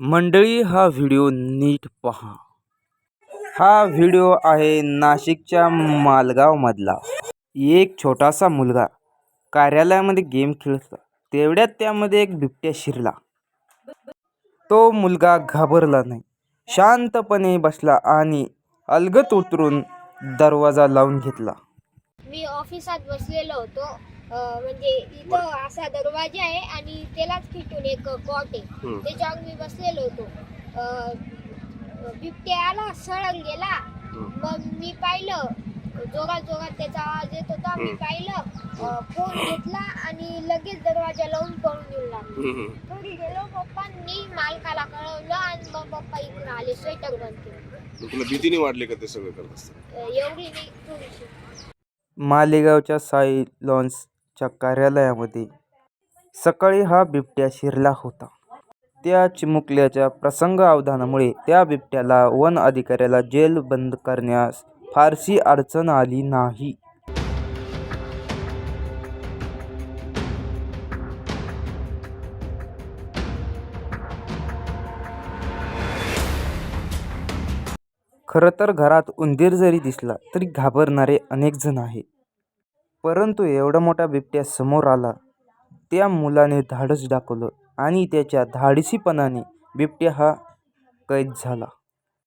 मंडळी हा व्हिडिओ नीट पहा. हा व्हिडिओ आहे नाशिकच्या मालगावमधला. एक छोटासा मुलगा कार्यालयामध्ये गेम खेळत. तेवढ्यात त्यामध्ये एक बिबट्या शिरला. तो मुलगा घाबरला नाही. शांतपणे बसला आणि अलगत उतरून दरवाजा लावून घेतला. मी ऑफिसात बसलेलो होतो. म्हणजे इथं असा दरवाजा आहे आणि त्यालाच खिटून एक कॉट आहे. त्याच्यावर मी बसलेलो होतो. अं, बिबट्या आला सळंग गेला. मग मी पाहिलं जोरात जोरात त्याचा आवाज येत होता. मी पाहिलं अं, फोन घेतला आणि लगेच दरवाजा लावून पळून येऊ लागलो घरी गेलो पप्पांनी मालकाला कळवलं आणि मग पप्पा इकडे आले स्वेटर बंद केलं. मग तुला भीती नाही वाटली का ते सगळं करत असताना? अं, एवढी नाही थोडीशी मालेगावच्या साई च्या कार्यालयामध्ये सकाळी हा बिबट्या शिरला होता. त्या चिमुकल्याच्या प्रसंग अवधानामुळे त्या बिबट्याला वन अधिकाऱ्याला जेल बंद करण्यास फारशी अडचण आली नाही. खरं तर घरात उंदीर जरी दिसला तरी घाबरणारे अनेक जण आहेत. परंतु एवढा मोठा बिबट्या समोर आला. त्या मुलाने धाडस दाखवलं आणि त्याच्या धाडसीपणाने बिबट्या हा कैद झाला.